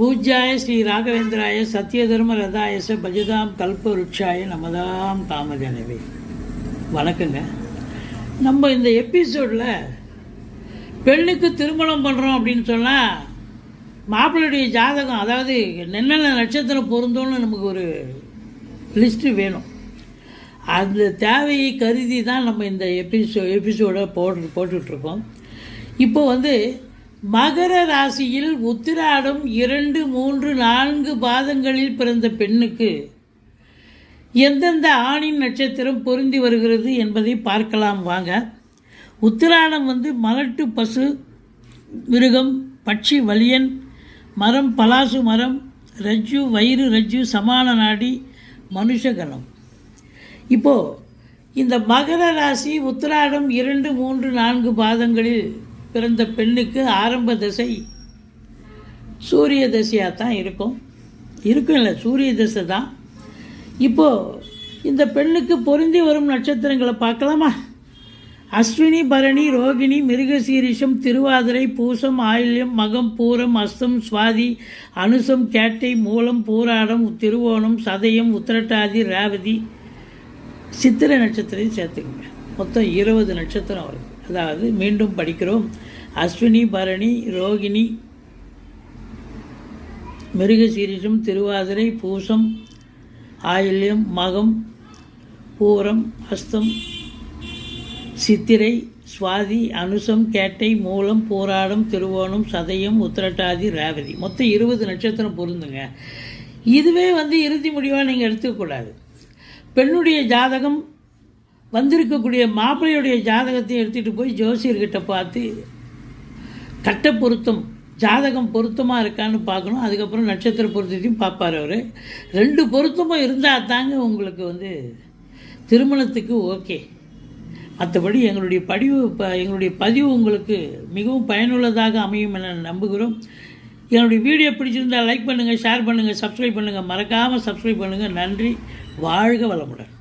பூஜ்யாய ஸ்ரீ ராகவேந்திராய சத்யதர்ம ரதாயச பஜதாம் கல்பவருட்சாய நமதாம் காமதேனவே வணக்கங்க. நம்ம இந்த எபிசோடில் பெண்ணுக்கு திருமணம் பண்ணுறோம் அப்படின்னு சொன்னால் மாப்பிள்ளுடைய ஜாதகம் அதாவது என்னென்ன நட்சத்திரம் பொருந்தோன்னு நமக்கு ஒரு லிஸ்ட்டு வேணும். அந்த தேவையை கருதி தான் நம்ம இந்த எபிசோ எபிசோடை போட்டு போட்டுட்ருக்கோம். இப்போ வந்து மகர ராசியில் உத்திராடம் இரண்டு மூன்று நான்கு பாதங்களில் பிறந்த பெண்ணுக்கு எந்தெந்த ஆணின் நட்சத்திரம் பொருந்தி வருகிறது என்பதை பார்க்கலாம் வாங்க. உத்திராடம் வந்து மலட்டு பசு மிருகம் பட்சி வலியன் மரம் பலாசு மரம் ரஜ்ஜு வயிறு ரஜ்ஜு சமான நாடி மனுஷகணம் இப்போது இந்த மகர ராசி உத்திராடம் இரண்டு மூன்று நான்கு பாதங்களில் பிறந்த பெண்ணுக்கு ஆரம்ப தசை சூரிய தசையாக தான் இருக்கும். இருக்கும் இல்லை சூரிய தசை தான். இப்போது இந்த பெண்ணுக்கு பொருந்தி வரும் நட்சத்திரங்களை பார்க்கலாமா? அஸ்வினி பரணி ரோகிணி மிருகசீரிஷம் திருவாதிரை பூசம் ஆயில்யம் மகம் பூரம் அஸ்தம் சுவாதி அனுசம் கேட்டை மூலம் பூராடம் திருவோணம் சதயம் உத்திரட்டாதி ராவதி சித்திரை நட்சத்திரம் சேர்த்துக்கோங்க. மொத்தம் இருபது நட்சத்திரம் வருது. அதாவது மீண்டும் படிக்கிறோம். அஸ்வினி பரணி ரோகிணி மிருகசீரிஷம் திருவாதிரை பூசம் ஆயில்யம் மகம் பூரம் அஸ்தம் சித்திரை சுவாதி அனுசம் கேட்டை மூலம் போராடம் திருவோணம் சதயம் உத்திரட்டாதி ரேவதி. மொத்தம் இருபது நட்சத்திரம் பொருந்துங்க. இதுவே வந்து இறுதி முடிவாக நீங்கள் எடுத்துக்கக்கூடாது. பெண்ணுடைய ஜாதகம் வந்திருக்கக்கூடிய மாப்பிள்ளையுடைய ஜாதகத்தை எடுத்துகிட்டு போய் ஜோசியர்கிட்ட பார்த்து கட்ட பொருத்தம் ஜாதகம் பொருத்தமாக இருக்கான்னு பார்க்கணும். அதுக்கப்புறம் நட்சத்திர பொருத்தத்தையும் பார்ப்பார் அவர். ரெண்டு பொருத்தமும் இருந்தால் தாங்க உங்களுக்கு வந்து திருமணத்துக்கு ஓகே. மற்றபடி எங்களுடைய படிவு இப்போ எங்களுடைய பதிவு உங்களுக்கு மிகவும் பயனுள்ளதாக அமையும் என நம்புகிறோம். என்னுடைய வீடியோ பிடிச்சிருந்தால் லைக் பண்ணுங்கள் ஷேர் பண்ணுங்கள் சப்ஸ்கிரைப் பண்ணுங்கள் மறக்காமல் சப்ஸ்கிரைப் பண்ணுங்கள் நன்றி. வாழ்க வளமுடன்.